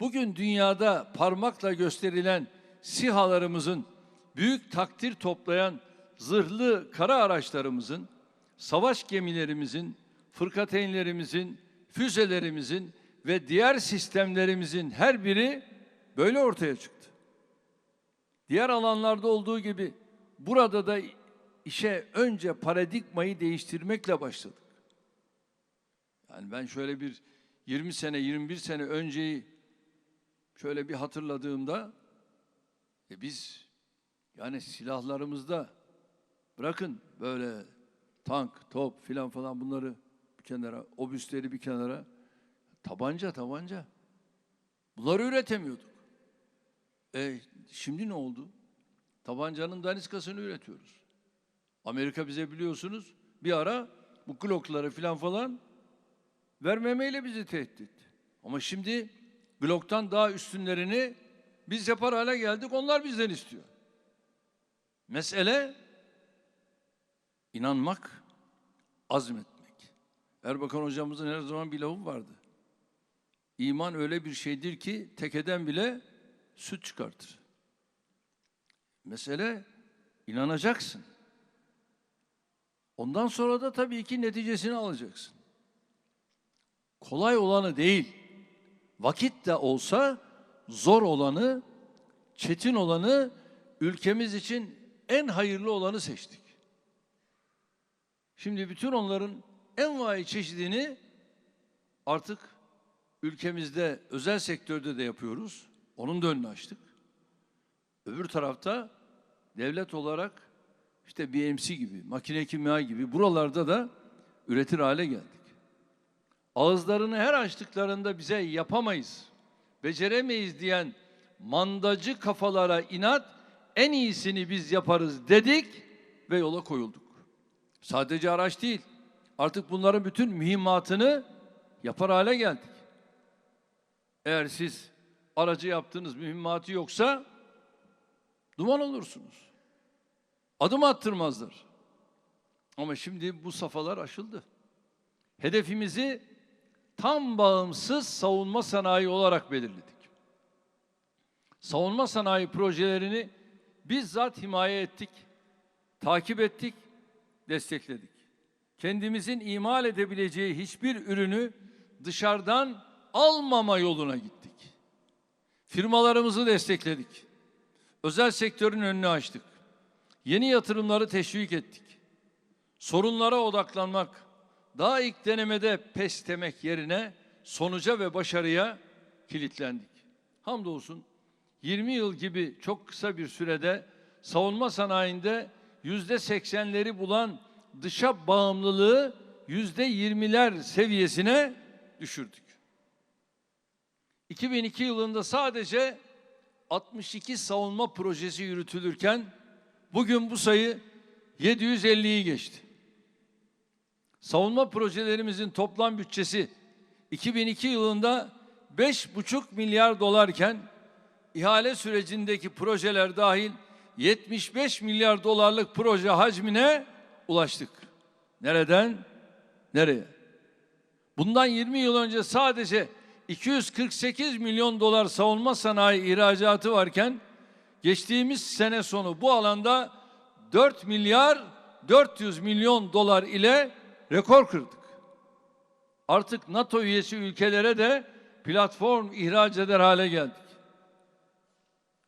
Bugün dünyada parmakla gösterilen sihalarımızın, büyük takdir toplayan zırhlı kara araçlarımızın, savaş gemilerimizin, fırkateynlerimizin, füzelerimizin ve diğer sistemlerimizin her biri böyle ortaya çıktı. Diğer alanlarda olduğu gibi burada da işe önce paradigmayı değiştirmekle başladık. Yani ben şöyle bir 20 sene, 21 sene önceyi şöyle bir hatırladığımda e biz yani silahlarımızda bırakın böyle tank, top filan falan bunları bir kenara, obüsleri bir kenara tabanca tabanca bunları üretemiyorduk. E şimdi ne oldu? Tabancanın daniskasını üretiyoruz. Amerika bize biliyorsunuz bir ara bu Glock'ları filan falan vermemeyle bizi tehdit etti. Ama şimdi Glock'tan daha üstünlerini biz yapar hale geldik, onlar bizden istiyor. Mesele inanmak, azmetmek. Erbakan hocamızın her zaman bir lafı vardı. İman öyle bir şeydir ki tekeden bile süt çıkartır. Mesele inanacaksın. Ondan sonra da tabii ki neticesini alacaksın. Kolay olanı değil, vakit de olsa zor olanı, çetin olanı, ülkemiz için en hayırlı olanı seçtik. Şimdi bütün onların en vay çeşidini artık ülkemizde özel sektörde de yapıyoruz. Onun da önünü açtık. Öbür tarafta devlet olarak işte BMC gibi, makine kimya gibi buralarda da üretir hale geldik. Ağızlarını her açtıklarında bize yapamayız, beceremeyiz diyen mandacı kafalara inat en iyisini biz yaparız dedik ve yola koyulduk. Sadece araç değil, artık bunların bütün mühimmatını yapar hale geldik. Eğer siz aracı yaptığınız mühimmatı yoksa duman olursunuz. Adım attırmazlar. Ama şimdi bu safhalar aşıldı. Hedefimizi tam bağımsız savunma sanayi olarak belirledik. Savunma sanayi projelerini bizzat himaye ettik, takip ettik, destekledik. Kendimizin imal edebileceği hiçbir ürünü dışarıdan almama yoluna gittik. Firmalarımızı destekledik. Özel sektörün önünü açtık. Yeni yatırımları teşvik ettik. Sorunlara odaklanmak, daha ilk denemede pes demek yerine sonuca ve başarıya kilitlendik. Hamdolsun 20 yıl gibi çok kısa bir sürede savunma sanayinde yüzde seksenleri bulan dışa bağımlılığı yüzde yirmiler seviyesine düşürdük. 2002 yılında sadece 62 savunma projesi yürütülürken bugün bu sayı 750'yi geçti. Savunma projelerimizin toplam bütçesi 2002 yılında 5,5 milyar dolarken ihale sürecindeki projeler dahil 75 milyar dolarlık proje hacmine ulaştık. Nereden? Nereye? Bundan 20 yıl önce sadece 248 milyon dolar savunma sanayi ihracatı varken geçtiğimiz sene sonu bu alanda 4 milyar 400 milyon dolar ile rekor kırdık. Artık NATO üyesi ülkelere de platform ihraç eder hale geldik.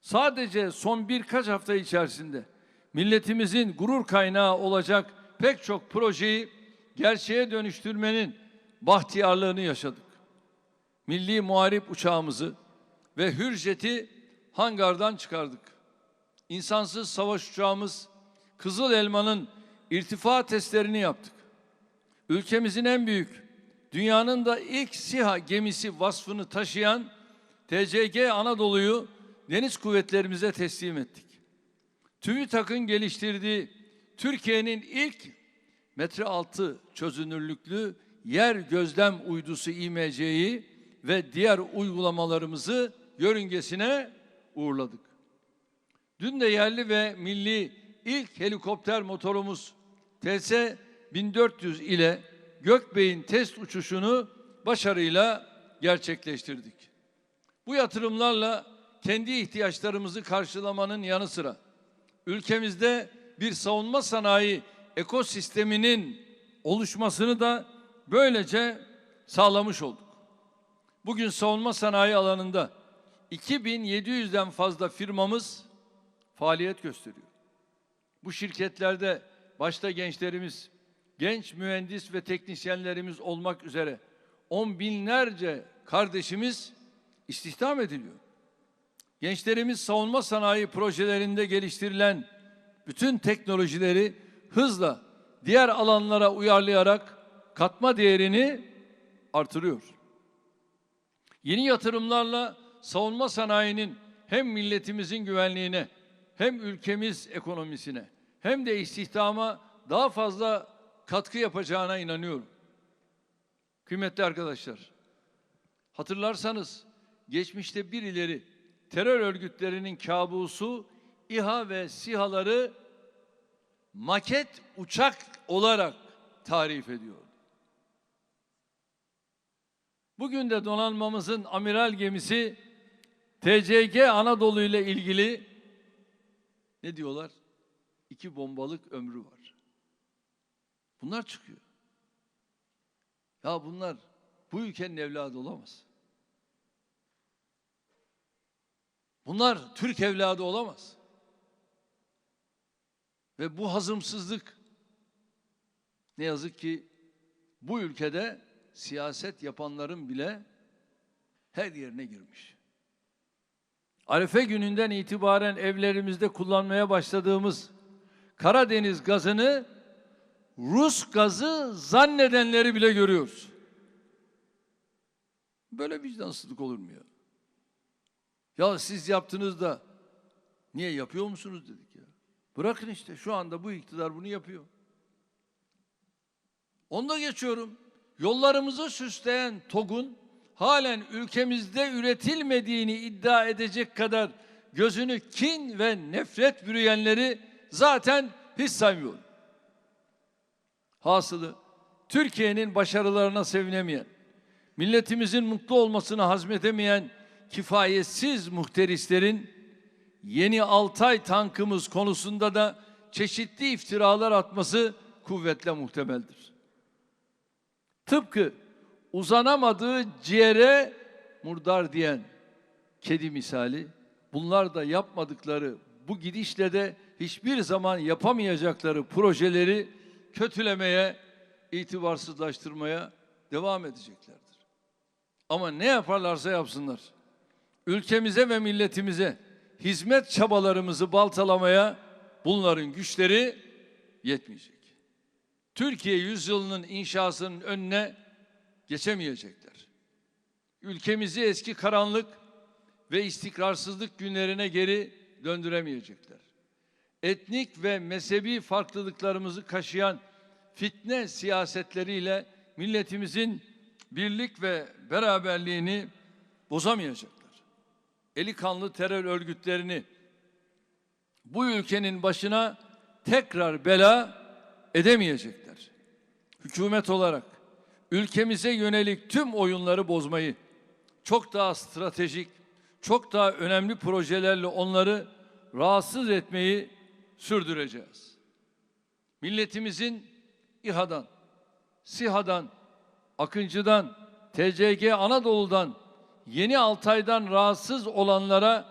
Sadece son birkaç hafta içerisinde milletimizin gurur kaynağı olacak pek çok projeyi gerçeğe dönüştürmenin bahtiyarlığını yaşadık. Milli Muharip uçağımızı ve Hürjet'i hangardan çıkardık. İnsansız savaş uçağımız Kızıl Elma'nın irtifa testlerini yaptık. Ülkemizin en büyük, dünyanın da ilk SİHA gemisi vasfını taşıyan TCG Anadolu'yu deniz kuvvetlerimize teslim ettik. TÜBİTAK'ın geliştirdiği Türkiye'nin ilk metre altı çözünürlüklü yer gözlem uydusu İMC'yi ve diğer uygulamalarımızı yörüngesine uğurladık. Dün de yerli ve milli ilk helikopter motorumuz TS 1400 ile Gökbey'in test uçuşunu başarıyla gerçekleştirdik. Bu yatırımlarla kendi ihtiyaçlarımızı karşılamanın yanı sıra ülkemizde bir savunma sanayi ekosisteminin oluşmasını da böylece sağlamış olduk. Bugün savunma sanayi alanında 2700'den fazla firmamız faaliyet gösteriyor. Bu şirketlerde başta gençlerimiz, genç mühendis ve teknisyenlerimiz olmak üzere on binlerce kardeşimiz istihdam ediliyor. Gençlerimiz savunma sanayi projelerinde geliştirilen bütün teknolojileri hızla diğer alanlara uyarlayarak katma değerini artırıyor. Yeni yatırımlarla savunma sanayinin hem milletimizin güvenliğine hem ülkemiz ekonomisine hem de istihdama daha fazla katkı yapacağına inanıyorum. Kıymetli arkadaşlar, hatırlarsanız geçmişte birileri terör örgütlerinin kabusu İHA ve SİHA'ları maket uçak olarak tarif ediyor. Bugün de donanmamızın amiral gemisi TCG Anadolu ile ilgili ne diyorlar? İki bombalık ömrü var. Bunlar çıkıyor. Ya bunlar bu ülkenin evladı olamaz. Bunlar Türk evladı olamaz. Ve bu hazımsızlık ne yazık ki bu ülkede siyaset yapanların bile her yerine girmiş. Arife gününden itibaren evlerimizde kullanmaya başladığımız Karadeniz gazını Rus gazı zannedenleri bile görüyoruz. Böyle vicdansızlık olur mu ya? Ya siz yaptınız da niye yapıyor musunuz dedik ya. Bırakın işte şu anda bu iktidar bunu yapıyor. Onda geçiyorum. Yollarımızı süsleyen TOG'un halen ülkemizde üretilmediğini iddia edecek kadar gözünü kin ve nefret bürüyenleri zaten hiç saymıyorum. Hasılı Türkiye'nin başarılarına sevinemeyen, milletimizin mutlu olmasını hazmedemeyen kifayetsiz muhterislerin yeni Altay tankımız konusunda da çeşitli iftiralar atması kuvvetle muhtemeldir. Tıpkı uzanamadığı ciğere murdar diyen kedi misali bunlar da yapmadıkları bu gidişle de hiçbir zaman yapamayacakları projeleri kötülemeye, itibarsızlaştırmaya devam edeceklerdir. Ama ne yaparlarsa yapsınlar. Ülkemize ve milletimize hizmet çabalarımızı baltalamaya bunların güçleri yetmeyecek. Türkiye yüzyılının inşasının önüne geçemeyecekler. Ülkemizi eski karanlık ve istikrarsızlık günlerine geri döndüremeyecekler. Etnik ve mezhebi farklılıklarımızı kaşıyan fitne siyasetleriyle milletimizin birlik ve beraberliğini bozamayacaklar. Eli kanlı terör örgütlerini bu ülkenin başına tekrar bela edemeyecekler. Hükümet olarak ülkemize yönelik tüm oyunları bozmayı çok daha stratejik, çok daha önemli projelerle onları rahatsız etmeyi sürdüreceğiz. Milletimizin İHA'dan, SİHA'dan, Akıncı'dan, TCG Anadolu'dan, Yeni Altay'dan rahatsız olanlara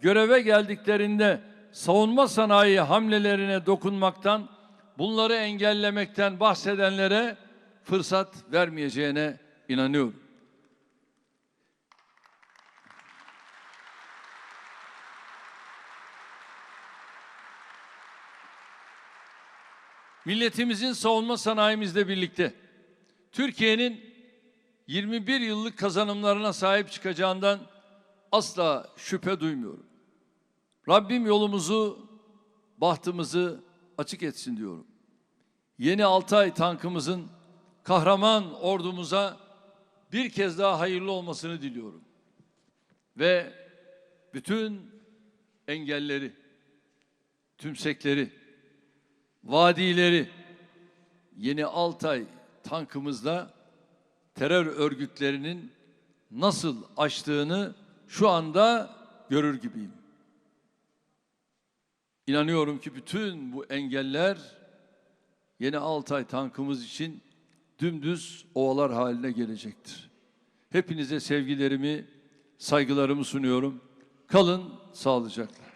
göreve geldiklerinde savunma sanayi hamlelerine dokunmaktan, bunları engellemekten bahsedenlere fırsat vermeyeceğine inanıyorum. Milletimizin savunma sanayimizle birlikte Türkiye'nin 21 yıllık kazanımlarına sahip çıkacağından asla şüphe duymuyorum. Rabbim yolumuzu, bahtımızı açık etsin diyorum. Yeni Altay tankımızın kahraman ordumuza bir kez daha hayırlı olmasını diliyorum. Ve bütün engelleri, tümsekleri, vadileri yeni Altay tankımızla terör örgütlerinin nasıl açtığını şu anda görür gibiyim. İnanıyorum ki bütün bu engeller yeni Altay tankımız için dümdüz ovalar haline gelecektir. Hepinize sevgilerimi, saygılarımı sunuyorum. Kalın sağlıcakla.